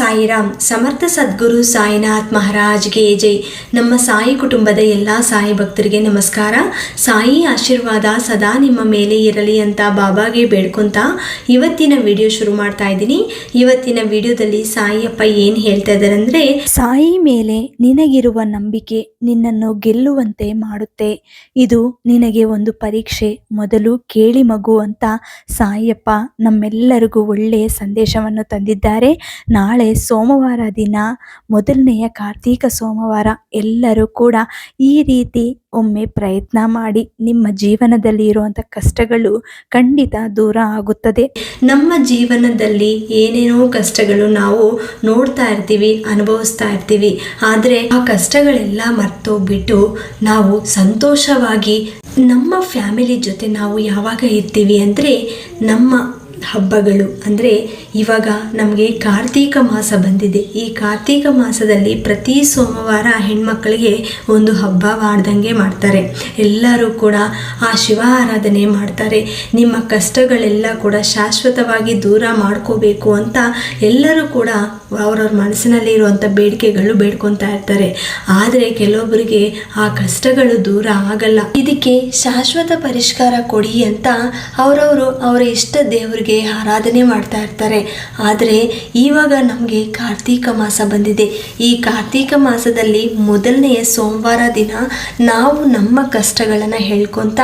ಸಾಯಿರಾಮ್, ಸಮರ್ಥ ಸದ್ಗುರು ಸಾಯಿನಾಥ್ ಮಹಾರಾಜ್ಗೆ ಜೈ. ನಮ್ಮ ಸಾಯಿ ಕುಟುಂಬದ ಎಲ್ಲ ಸಾಯಿ ಭಕ್ತರಿಗೆ ನಮಸ್ಕಾರ. ಸಾಯಿ ಆಶೀರ್ವಾದ ಸದಾ ನಿಮ್ಮ ಮೇಲೆ ಇರಲಿ ಅಂತ ಬಾಬಾಗೆ ಬೇಡ್ಕೊಂತ ಇವತ್ತಿನ ವಿಡಿಯೋ ಶುರು ಮಾಡ್ತಾ ಇದ್ದೀನಿ. ಇವತ್ತಿನ ವಿಡಿಯೋದಲ್ಲಿ ಸಾಯಿಯಪ್ಪ ಏನು ಹೇಳ್ತಾ ಇದ್ದಾರೆ ಅಂದ್ರೆ, ಸಾಯಿ ಮೇಲೆ ನಿನಗಿರುವ ನಂಬಿಕೆ ನಿನ್ನನ್ನು ಗೆಲ್ಲುವಂತೆ ಮಾಡುತ್ತೆ. ಇದು ನಿನಗೆ ಒಂದು ಪರೀಕ್ಷೆ. ಮೊದಲು ಕೇಳಿ ಮಗು ಅಂತ ಸಾಯಿಯಪ್ಪ ನಮ್ಮೆಲ್ಲರಿಗೂ ಒಳ್ಳೆಯ ಸಂದೇಶವನ್ನು ತಂದಿದ್ದಾರೆ. ನಾಳೆ ಸೋಮವಾರ ದಿನ, ಮೊದಲನೆಯ ಕಾರ್ತೀಕ ಸೋಮವಾರ ಎಲ್ಲರೂ ಕೂಡ ಈ ರೀತಿ ಒಮ್ಮೆ ಪ್ರಯತ್ನ ಮಾಡಿ ನಿಮ್ಮ ಜೀವನದಲ್ಲಿ ಇರುವಂಥ ಕಷ್ಟಗಳು ಖಂಡಿತ ದೂರ ಆಗುತ್ತದೆ. ನಮ್ಮ ಜೀವನದಲ್ಲಿ ಏನೇನೋ ಕಷ್ಟಗಳು ನಾವು ನೋಡ್ತಾ ಇರ್ತೀವಿ, ಅನುಭವಿಸ್ತಾ ಇರ್ತೀವಿ. ಆದರೆ ಆ ಕಷ್ಟಗಳೆಲ್ಲ ಮರ್ತೋಗ್ಬಿಟ್ಟು ನಾವು ಸಂತೋಷವಾಗಿ ನಮ್ಮ ಫ್ಯಾಮಿಲಿ ಜೊತೆ ನಾವು ಯಾವಾಗ ಇರ್ತೀವಿ ಅಂದರೆ ನಮ್ಮ ಹಬ್ಬಗಳು. ಅಂದರೆ ಇವಾಗ ನಮಗೆ ಕಾರ್ತೀಕ ಮಾಸ ಬಂದಿದೆ. ಈ ಕಾರ್ತೀಕ ಮಾಸದಲ್ಲಿ ಪ್ರತಿ ಸೋಮವಾರ ಹೆಣ್ಮಕ್ಕಳಿಗೆ ಒಂದು ಹಬ್ಬ ಮಾಡ್ದಂಗೆ ಮಾಡ್ತಾರೆ. ಎಲ್ಲರೂ ಕೂಡ ಆ ಶಿವ ಆರಾಧನೆ ಮಾಡ್ತಾರೆ. ನಿಮ್ಮ ಕಷ್ಟಗಳೆಲ್ಲ ಕೂಡ ಶಾಶ್ವತವಾಗಿ ದೂರ ಮಾಡ್ಕೋಬೇಕು ಅಂತ ಎಲ್ಲರೂ ಕೂಡ ಅವ್ರವ್ರ ಮನಸ್ಸಿನಲ್ಲಿ ಇರುವಂಥ ಬೇಡಿಕೆಗಳು ಬೇಡ್ಕೊತಾ ಇರ್ತಾರೆ. ಆದರೆ ಕೆಲವೊಬ್ಬರಿಗೆ ಆ ಕಷ್ಟಗಳು ದೂರ ಆಗಲ್ಲ. ಇದಕ್ಕೆ ಶಾಶ್ವತ ಪರಿಷ್ಕಾರ ಕೊಡಿ ಅಂತ ಅವರವರು ಅವರ ಇಷ್ಟ ದೇವರಿಗೆ ಆರಾಧನೆ ಮಾಡ್ತಾ ಇರ್ತಾರೆ. ಆದರೆ ಇವಾಗ ನಮಗೆ ಕಾರ್ತೀಕ ಮಾಸ ಬಂದಿದೆ. ಈ ಕಾರ್ತೀಕ ಮಾಸದಲ್ಲಿ ಮೊದಲನೆಯ ಸೋಮವಾರ ದಿನ ನಾವು ನಮ್ಮ ಕಷ್ಟಗಳನ್ನು ಹೇಳ್ಕೊತ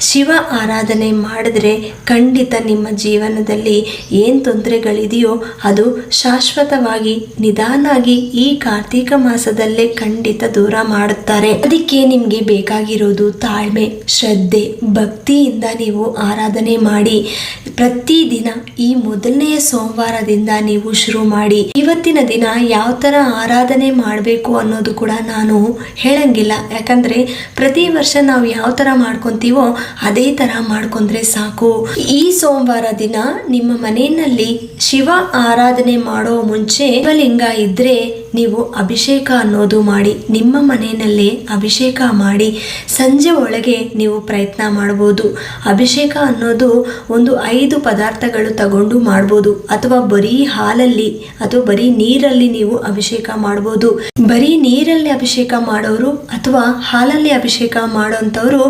ಶಿವ ಆರಾಧನೆ ಮಾಡಿದ್ರೆ ಖಂಡಿತ ನಿಮ್ಮ ಜೀವನದಲ್ಲಿ ಏನು ತೊಂದರೆಗಳಿದೆಯೋ ಅದು ಶಾಶ್ವತವಾಗಿ ನಿಧಾನಾಗಿ ಈ ಕಾರ್ತೀಕ ಮಾಸದಲ್ಲೇ ಖಂಡಿತ ದೂರ ಮಾಡುತ್ತಾರೆ. ಅದಕ್ಕೆ ನಿಮಗೆ ಬೇಕಾಗಿರೋದು ತಾಳ್ಮೆ, ಶ್ರದ್ಧೆ, ಭಕ್ತಿಯಿಂದ ನೀವು ಆರಾಧನೆ ಮಾಡಿ. ಪ್ರತಿದಿನ ಈ ಮೊದಲನೆಯ ಸೋಮವಾರದಿಂದ ನೀವು ಶುರು ಮಾಡಿ, ಇವತ್ತಿನ ದಿನ ಯಾವ ತರ ಆರಾಧನೆ ಮಾಡಬೇಕು ಅನ್ನೋದು ಕೂಡ ನಾನು ಹೇಳಂಗಿಲ್ಲ. ಯಾಕಂದ್ರೆ, ಪ್ರತಿ ವರ್ಷ ನಾವು ಯಾವ ತರ ಮಾಡ್ಕೊಂತೀವೋ ಅದೇ ತರ ಮಾಡ್ಕೊಂಡ್ರೆ ಸಾಕು. ಈ ಸೋಮವಾರ ದಿನ ನಿಮ್ಮ ಮನೆಯಲ್ಲಿ ಶಿವ ಆರಾಧನೆ ಮಾಡೋ ಮುಂಚೆ ಶಿವಲಿಂಗ ಇದ್ರೆ ನೀವು ಅಭಿಷೇಕ ಅನ್ನೋದು ಮಾಡಿ, ನಿಮ್ಮ ಮನೆಯಲ್ಲೇ ಅಭಿಷೇಕ ಮಾಡಿ, ಸಂಜೆ ಒಳಗೆ ನೀವು ಪ್ರಯತ್ನ ಮಾಡ್ಬೋದು. ಅಭಿಷೇಕ ಅನ್ನೋದು ಒಂದು ಐದು ಪದಾರ್ಥಗಳು ತಗೊಂಡು ಮಾಡ್ಬೋದು. ಅಥವಾ ಬರೀ ಹಾಲಲ್ಲಿ ಅಥವಾ ಬರೀ ನೀರಲ್ಲಿ ನೀವು ಅಭಿಷೇಕ ಮಾಡ್ಬೋದು. ಬರೀ ನೀರಲ್ಲಿ ಅಭಿಷೇಕ ಮಾಡೋರು ಅಥವಾ ಹಾಲಲ್ಲಿ ಅಭಿಷೇಕ ಮಾಡೋಂಥವ್ರು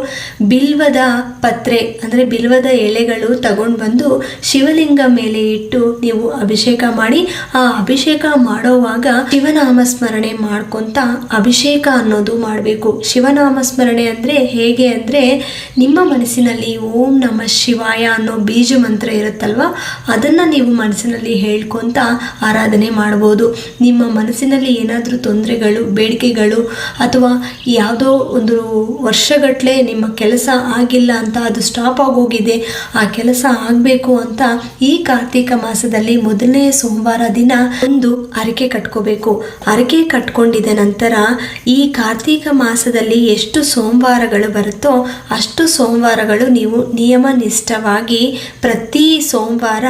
ಬಿಲ್ವದ ಪತ್ರೆ, ಅಂದರೆ ಬಿಲ್ವದ ಎಲೆಗಳು ತಗೊಂಡು ಬಂದು ಶಿವಲಿಂಗ ಮೇಲೆ ಇಟ್ಟು ನೀವು ಅಭಿಷೇಕ ಮಾಡಿ, ಆ ಅಭಿಷೇಕ ಮಾಡೋವಾಗ ಶಿವನಾಮ ಸ್ಮರಣೆ ಮಾಡ್ಕೊಂತ ಅಭಿಷೇಕ ಅನ್ನೋದು ಮಾಡಬೇಕು. ಶಿವನಾಮ ಸ್ಮರಣೆ ಅಂದರೆ ಹೇಗೆ ಅಂದರೆ ನಿಮ್ಮ ಮನಸ್ಸಿನಲ್ಲಿ ಓಂ ನಮ ಶಿವಾಯ ಅನ್ನೋ ಬೀಜ ಮಂತ್ರ ಇರುತ್ತಲ್ವ? ಅದನ್ನು ನೀವು ಮನಸ್ಸಿನಲ್ಲಿ ಹೇಳ್ಕೊಂತ ಆರಾಧನೆ ಮಾಡ್ಬೋದು. ನಿಮ್ಮ ಮನಸ್ಸಿನಲ್ಲಿ ಏನಾದರೂ ತೊಂದರೆಗಳು, ಬೇಡಿಕೆಗಳು ಅಥವಾ ಯಾವುದೋ ಒಂದು ವರ್ಷಗಟ್ಟಲೆ ನಿಮ್ಮ ಕೆಲಸ ಆಗಿಲ್ಲ ಅಂತ ಅದು ಸ್ಟಾಪ್ ಆಗೋಗಿದೆ, ಆ ಕೆಲಸ ಆಗಬೇಕು ಅಂತ ಈ ಕಾರ್ತಿಕ ಮಾಸದಲ್ಲಿ ಮೊದಲನೇ ಸೋಮವಾರ ದಿನ ಒಂದು ಅರಿಕೆ ಕಟ್ಕೋಬೇಕು. ಅರಕೆ ಕಟ್ಕೊಂಡಿದ ನಂತರ ಈ ಕಾರ್ತೀಕ ಮಾಸದಲ್ಲಿ ಎಷ್ಟು ಸೋಮವಾರಗಳು ಬರುತ್ತೋ ಅಷ್ಟು ಸೋಮವಾರಗಳು ನೀವು ನಿಯಮ ನಿಷ್ಠವಾಗಿ ಪ್ರತಿ ಸೋಮವಾರ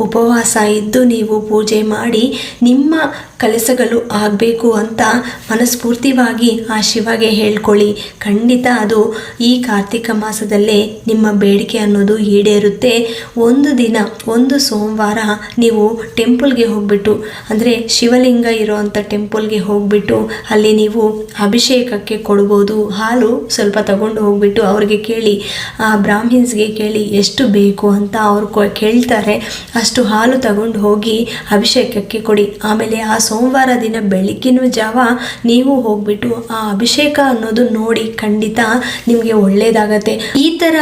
ಉಪವಾಸ ಇದ್ದು ನೀವು ಪೂಜೆ ಮಾಡಿ ನಿಮ್ಮ ಕೆಲಸಗಳು ಆಗಬೇಕು ಅಂತ ಮನಸ್ಫೂರ್ತಿವಾಗಿ ಆ ಶಿವಗೆ ಹೇಳ್ಕೊಳ್ಳಿ. ಖಂಡಿತ ಅದು ಈ ಕಾರ್ತಿಕ ಮಾಸದಲ್ಲೇ ನಿಮ್ಮ ಬೇಡಿಕೆ ಅನ್ನೋದು ಈಡೇರುತ್ತೆ. ಒಂದು ದಿನ, ಒಂದು ಸೋಮವಾರ ನೀವು ಟೆಂಪಲ್ಗೆ ಹೋಗ್ಬಿಟ್ಟು, ಅಂದರೆ ಶಿವಲಿಂಗ ಇರೋವಂಥ ಟೆಂಪಲ್ಗೆ ಹೋಗ್ಬಿಟ್ಟು, ಅಲ್ಲಿ ನೀವು ಅಭಿಷೇಕಕ್ಕೆ ಕೊಡ್ಬೋದು. ಹಾಲು ಸ್ವಲ್ಪ ತಗೊಂಡು ಹೋಗ್ಬಿಟ್ಟು ಅವ್ರಿಗೆ ಕೇಳಿ, ಆ ಬ್ರಾಹ್ಮಿನ್ಸ್ಗೆ ಕೇಳಿ ಎಷ್ಟು ಬೇಕು ಅಂತ ಅವ್ರು ಕೇಳ್ತಾರೆ. ಅಷ್ಟು ಹಾಲು ತಗೊಂಡು ಹೋಗಿ ಅಭಿಷೇಕಕ್ಕೆ ಕೊಡಿ. ಆಮೇಲೆ ಆ ಸೋಮವಾರ ದಿನ ಬೆಳಗ್ಗಿನ ಜಾವ ನೀವು ಹೋಗ್ಬಿಟ್ಟು ಆ ಅಭಿಷೇಕ ಅನ್ನೋದು ನೋಡಿ ಖಂಡಿತ ನಿಮಗೆ ಒಳ್ಳೇದಾಗತ್ತೆ. ಈ ಥರ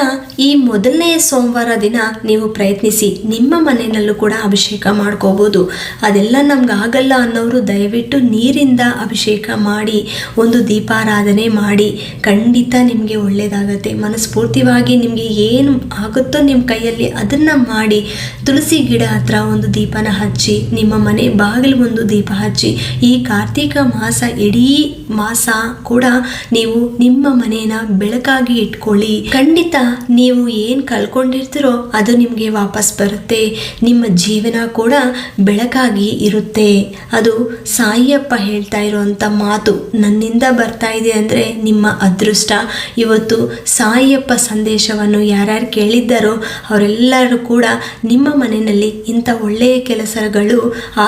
ಈ ಮೊದಲನೇ ಸೋಮವಾರ ದಿನ ನೀವು ಪ್ರಯತ್ನಿಸಿ ನಿಮ್ಮ ಮನೆಯಲ್ಲೂ ಕೂಡ ಅಭಿಷೇಕ ಮಾಡ್ಕೋಬೋದು. ಅದೆಲ್ಲ ನಮ್ಗೆ ಆಗಲ್ಲ ಅನ್ನೋರು ದಯವಿಟ್ಟು ನೀರಿಂದ ಅಭಿಷೇಕ ಮಾಡಿ, ಒಂದು ದೀಪಾರಾಧನೆ ಮಾಡಿ, ಖಂಡಿತ ನಿಮಗೆ ಒಳ್ಳೇದಾಗತ್ತೆ. ಮನಸ್ಫೂರ್ತಿವಾಗಿ ನಿಮಗೆ ಏನು ಆಗುತ್ತೋ ನಿಮ್ಮ ಕೈಯಲ್ಲಿ ಅದನ್ನು ಮಾಡಿ, ತುಳಸಿ ಗಿಡ ಹತ್ರ ಒಂದು ದೀಪನ ಹಚ್ಚಿ, ನಿಮ್ಮ ಮನೆ ಬಾಗಿಲು ಒಂದು ದೀಪ ಹಚ್ಚಿ ಈ ಕಾರ್ತಿಕ ಮಾಸ ಇಡೀ ಮಾಸ ಕೂಡ ನೀವು ನಿಮ್ಮ ಮನೆಯನ್ನ ಬೆಳಕಾಗಿ ಇಟ್ಕೊಳ್ಳಿ. ಖಂಡಿತ ನೀವು ಏನು ಕಲ್ಕೊಂಡಿರ್ತೀರೋ ಅದು ನಿಮಗೆ ವಾಪಸ್ ಬರುತ್ತೆ. ನಿಮ್ಮ ಜೀವನ ಕೂಡ ಬೆಳಕಾಗಿ ಇರುತ್ತೆ. ಅದು ಸಾಯಿಯಪ್ಪ ಹೇಳ್ತಾ ಇರುವಂಥ ಮಾತು ನನ್ನಿಂದ ಬರ್ತಾ ಇದೆ ಅಂದರೆ ನಿಮ್ಮ ಅದೃಷ್ಟ. ಇವತ್ತು ಸಾಯಿಯಪ್ಪ ಸಂದೇಶವನ್ನು ಯಾರ್ಯಾರು ಕೇಳಿದ್ದಾರೋ ಅವರೆಲ್ಲರೂ ಕೂಡ ನಿಮ್ಮ ಮನೆಯಲ್ಲಿ ಇಂಥ ಒಳ್ಳೆಯ ಕೆಲಸಗಳು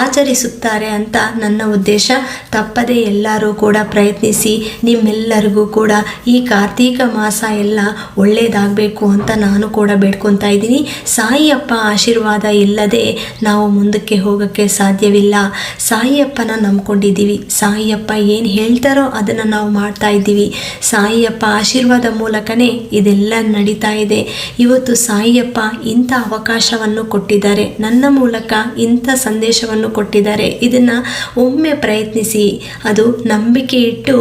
ಆಚರಿಸುತ್ತಾರೆ ಅಂತ ನನ್ನ ಉದ್ದೇಶ. ತಪ್ಪದೆ ಎಲ್ಲರೂ ಕೂಡ ಪ್ರಯತ್ನಿಸಿ, ನಿಮ್ಮೆಲ್ಲರಿಗೂ ಕೂಡ ಈ ಕಾರ್ತೀಕ ಮಾಸ ಎಲ್ಲ ಒಳ್ಳೆಯದಾಗಬೇಕು ಅಂತ ನಾನು ಕೂಡ ಬೇಡ್ಕೊತಾ ಇದ್ದೀನಿ. ಸಾಯಿಯಪ್ಪ ಆಶೀರ್ವಾದ ಇಲ್ಲದೆ ನಾವು ಮುಂದಕ್ಕೆ ಹೋಗೋಕ್ಕೆ ಸಾಧ್ಯವಿಲ್ಲ. ಸಾಯಿಯಪ್ಪನ ನಂಬ್ಕೊಂಡಿದ್ದೀವಿ. ಸಾಯಿಯಪ್ಪ ಏನು ಹೇಳ್ತಾರೋ ಅದನ್ನು ನಾವು ಮಾಡ್ತಾ ಇದ್ದೀವಿ. ಸಾಯಿಯಪ್ಪ ಆಶೀರ್ವಾದ ಮೂಲಕನೇ ಇದೆಲ್ಲ ನಡೀತಾ ಇದೆ. ಇವತ್ತು ಸಾಯಿಯಪ್ಪ ಇಂಥ ಅವಕಾಶವನ್ನು ಕೊಟ್ಟಿದ್ದಾರೆ. ನನ್ನ ಮೂಲಕ ಇಂಥ ಸಂದೇಶವನ್ನು ಕೊಟ್ಟಿದ್ದಾರೆ. ಇದನ್ನು ಒಮ್ಮೆ ಪ್ರಯತ್ನಿಸಿ, ಅದು ನಂಬಿಕೆ ಇಟ್ಟು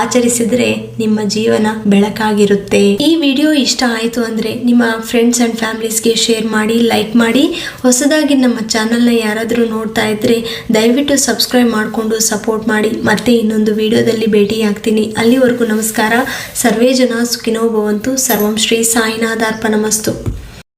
ಆಚರಿಸಿದರೆ ನಿಮ್ಮ ಜೀವನ ಬೆಳಕಾಗಿರುತ್ತೆ. ಈ ವಿಡಿಯೋ ಇಷ್ಟ ಆಯಿತು ಅಂದರೆ ನಿಮ್ಮ ಫ್ರೆಂಡ್ಸ್ ಆ್ಯಂಡ್ ಫ್ಯಾಮಿಲೀಸ್ಗೆ ಶೇರ್ ಮಾಡಿ ಲೈಕ್ ಮಾಡಿ. ಹೊಸದಾಗಿ ನಮ್ಮ ಚಾನಲ್ನ ಯಾರಾದರೂ ನೋಡ್ತಾ ಇದ್ದರೆ ದಯವಿಟ್ಟು ಸಬ್ಸ್ಕ್ರೈಬ್ ಮಾಡಿಕೊಂಡು ಸಪೋರ್ಟ್ ಮಾಡಿ. ಮತ್ತೆ ಇನ್ನೊಂದು ವಿಡಿಯೋದಲ್ಲಿ ಭೇಟಿಯಾಗ್ತೀನಿ. ಅಲ್ಲಿವರೆಗೂ ನಮಸ್ಕಾರ. ಸರ್ವೇ ಜನ ಸುಖಿನೋ ಭವಂತು. ಸರ್ವಂ ಶ್ರೀ ಸಾಯಿನಾಥಾರ್ಪಣಮಸ್ತು.